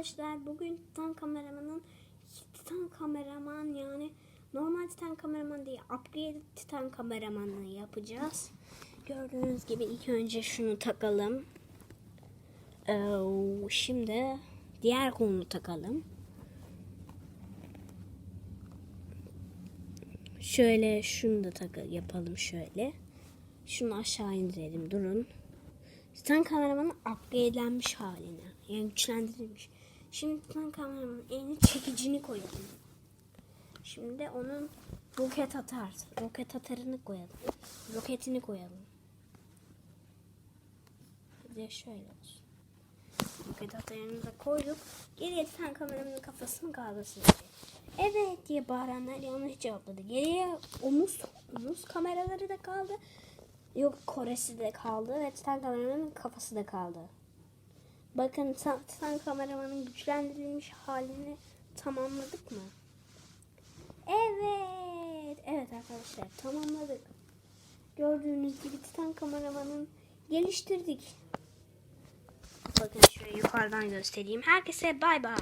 Arkadaşlar bugün Titan kameramanın Titan kameraman yani normal Titan kameraman değil upgrade Titan kameramanı yapacağız. Gördüğünüz gibi ilk önce şunu takalım. Ee, şimdi diğer kolunu takalım. Şöyle şunu da taka yapalım şöyle. Şunu aşağı indirelim durun. Titan kameramanın upgradelenmiş haline. Yani güçlendirilmiş. Şimdi Titan kameramanın elini çekicini koyalım. Şimdi onun roket atar. Roket atarını koyalım. Roketini koyalım. De şöyle olsun. Roket atarını da koyduk. Geriye Titan kameramanın kafasını kaldı sizce. Evet diye bağıranlar yanlış cevapladı. Geriye omuz, omuz kameraları da kaldı. Yok Kore'si de kaldı ve Titan kameramanın kafası da kaldı. Bakın Titan kameramanın güçlendirilmiş halini tamamladık mı? Evet. Evet arkadaşlar tamamladık. Gördüğünüz gibi Titan kameramanın geliştirdik. Bakın şöyle yukarıdan göstereyim. Herkese bay bay.